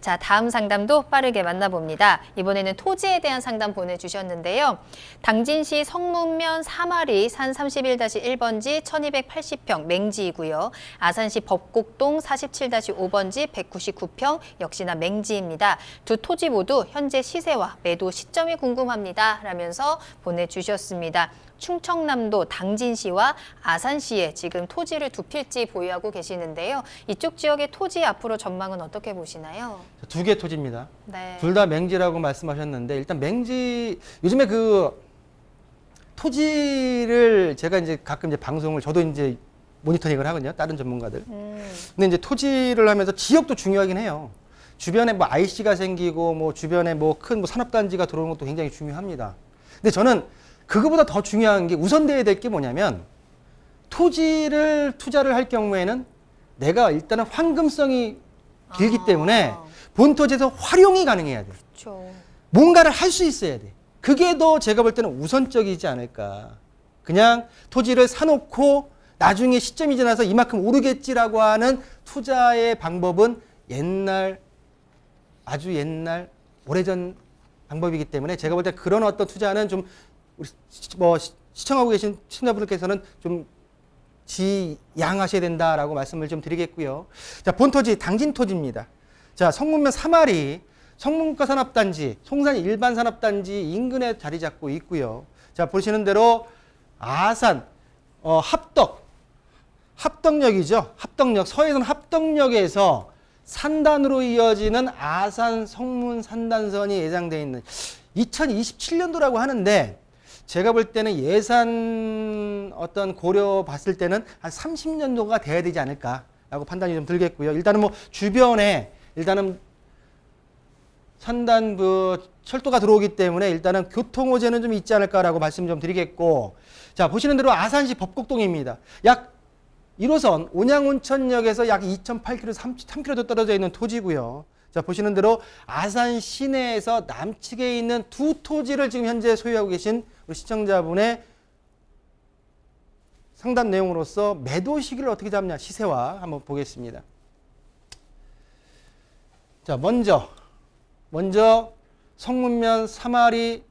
자, 다음 상담도 빠르게 만나봅니다. 이번에는 토지에 대한 상담 보내주셨는데요. 당진시 성문면 사마리 산 31-1번지 1280평 맹지이고요. 아산시 법곡동 47-5번지 199평 역시나 맹지입니다. 두 토지 모두 현재 시세와 매도 시점이 궁금합니다. 라면서 보내주셨습니다. 충청남도 당진시와 아산시에 지금 토지를 두 필지 보유하고 계시는데요. 이쪽 지역의 토지 앞으로 전망은 어떻게 보시나요? 두 개 토지입니다. 네. 둘 다 맹지라고 말씀하셨는데 일단 맹지 요즘에 그 토지를 제가 이제 가끔 이제 방송을 저도 이제 모니터링을 하거든요. 다른 전문가들. 음, 근데 이제 토지를 하면서 지역도 중요하긴 해요. 주변에 뭐 IC가 생기고 뭐 주변에 뭐 큰뭐 산업단지가 들어오는 것도 굉장히 중요합니다. 근데 저는 그거보다 더 중요한 게 우선돼야 될 게 뭐냐면 토지를 투자를 할 경우에는 내가 일단은 황금성이 길기 아. 때문에 본 토지에서 활용이 가능해야 돼. 그렇죠. 뭔가를 할 수 있어야 돼. 그게 더 제가 볼 때는 우선적이지 않을까. 그냥 토지를 사놓고 나중에 시점이 지나서 이만큼 오르겠지라고 하는 투자의 방법은 옛날, 아주 옛날, 오래전 방법이기 때문에 제가 볼 때 그런 어떤 투자는 좀 우리 시- 뭐 시- 시청하고 계신 시청자분들께서는 좀 지양하셔야 된다라고 말씀을 좀 드리겠고요. 자, 본토지 당진토지입니다. 자, 성문면 사마리 성문과 산업단지, 송산 일반 산업단지 인근에 자리 잡고 있고요. 자, 보시는 대로 아산 어, 합덕 합덕역이죠. 합덕역 서해선 합덕역에서 산단으로 이어지는 아산 성문 산단선이 예정돼 있는 2027년도라고 하는데 제가 볼 때는 예산 어떤 고려 봤을 때는 한 30년도가 돼야 되지 않을까라고 판단이 좀 들겠고요. 일단은 뭐 주변에 일단은 산단 그 철도가 들어오기 때문에 일단은 교통 호재는 좀 있지 않을까라고 말씀 좀 드리겠고 자 보시는 대로 아산시 법곡동입니다. 약 1호선 온양온천역에서 약 2.8km, 3km 떨어져 있는 토지고요. 자 보시는 대로 아산 시내에서 남측에 있는 두 토지를 지금 현재 소유하고 계신 우리 시청자분의 상담 내용으로서 매도 시기를 어떻게 잡냐 시세와 한번 보겠습니다. 자 먼저 먼저 성문면 사마리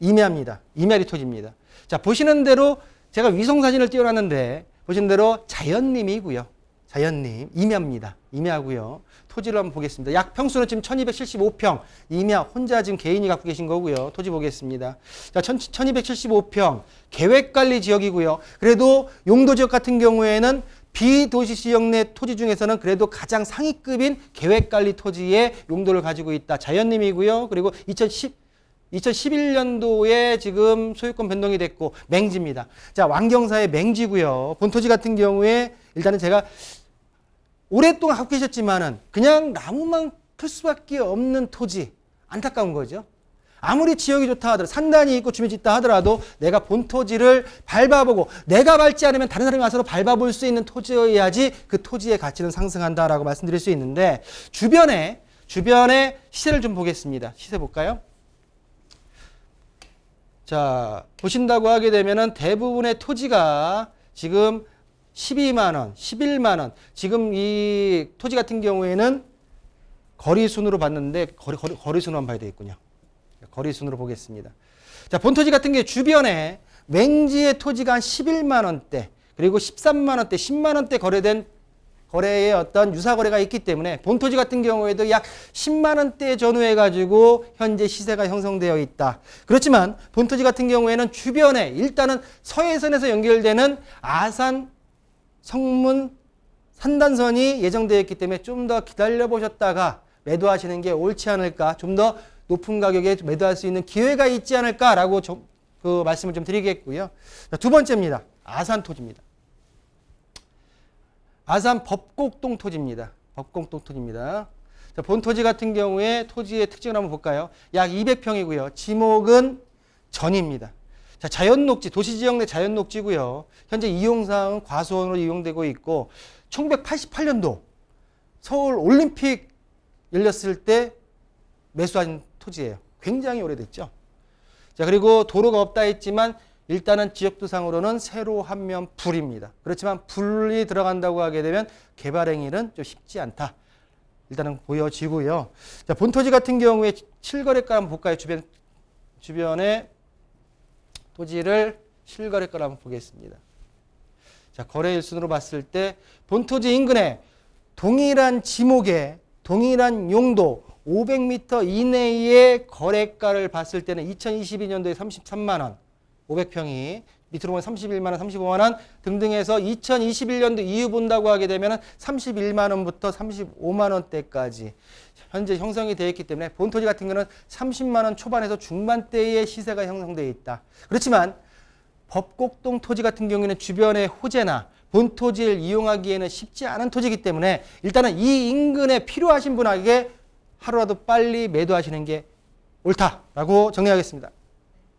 임야입니다. 임야리 토지입니다. 자 보시는 대로 제가 위성 사진을 띄워놨는데 보시는 대로 자연님이고요. 자연님 임야입니다. 임야고요. 토지를 한번 보겠습니다. 약 평수는 지금 1275평 임야 혼자 지금 개인이 갖고 계신 거고요. 토지 보겠습니다. 자 1275평 계획관리 지역이고요. 그래도 용도 지역 같은 경우에는 비도시 지역 내 토지 중에서는 그래도 가장 상위급인 계획관리 토지의 용도를 가지고 있다. 자연님이고요. 그리고 2010 2011년도에 지금 소유권 변동이 됐고 맹지입니다. 자 왕경사의 맹지고요. 본토지 같은 경우에 일단은 제가 오랫동안 갖고 계셨지만은 그냥 나무만 클 수밖에 없는 토지 안타까운 거죠. 아무리 지역이 좋다 하더라도 산단이 있고 주민이 있다 하더라도 내가 본 토지를 밟아보고 내가 밟지 않으면 다른 사람이 와서 밟아볼 수 있는 토지여야지 그 토지의 가치는 상승한다라고 말씀드릴 수 있는데 주변에 주변에 시세를 좀 보겠습니다. 시세 볼까요? 자, 보신다고 하게 되면은 대부분의 토지가 지금 12만 원, 11만 원. 지금 이 토지 같은 경우에는 거리 순으로 봤는데 거리 거리, 거리 순으로만 봐야 되겠군요. 거리 순으로 보겠습니다. 자, 본토지 같은 게 주변에 맹지의 토지가 한 11만 원대, 그리고 13만 원대, 10만 원대 거래된 거래의 어떤 유사 거래가 있기 때문에 본토지 같은 경우에도 약 10만 원대 전후해 가지고 현재 시세가 형성되어 있다. 그렇지만 본토지 같은 경우에는 주변에 일단은 서해선에서 연결되는 아산 성문 산단선이 예정되어 있기 때문에 좀 더 기다려 보셨다가 매도하시는 게 옳지 않을까 좀 더 높은 가격에 매도할 수 있는 기회가 있지 않을까라고 좀, 그 말씀을 좀 드리겠고요. 자, 두 번째입니다. 아산 토지입니다. 아산 법곡동 토지입니다. 법곡동 토지입니다. 자, 본 토지 같은 경우에 토지의 특징을 한번 볼까요? 약 200평이고요. 지목은 전입니다. 자, 자연 녹지, 도시 지역 내 자연 녹지고요. 현재 이용사항은 과수원으로 이용되고 있고 1988년도 서울 올림픽 열렸을 때 매수한 토지예요. 굉장히 오래됐죠. 자, 그리고 도로가 없다 했지만 일단은 지역도상으로는 세로 한면 불입니다. 그렇지만 불이 들어간다고 하게 되면 개발 행위는 좀 쉽지 않다. 일단은 보여지고요. 자, 본토지 같은 경우에 실거래가 한번 볼까요? 주변 주변에 토지를 실거래가를 한번 보겠습니다. 자, 거래 일순으로 봤을 때 본토지 인근에 동일한 지목에 동일한 용도 500m 이내의 거래가를 봤을 때는 2022년도에 33만 원, 500평이 밑으로 보면 31만 원, 35만 원 등등해서 2021년도 이후 본다고 하게 되면 31만 원부터 35만 원대까지 현재 형성이 되어 있기 때문에 본토지 같은 경우는 30만 원 초반에서 중반대의 시세가 형성되어 있다. 그렇지만 법곡동 토지 같은 경우에는 주변의 호재나 본토지를 이용하기에는 쉽지 않은 토지이기 때문에 일단은 이 인근에 필요하신 분에게 하루라도 빨리 매도하시는 게 옳다라고 정리하겠습니다.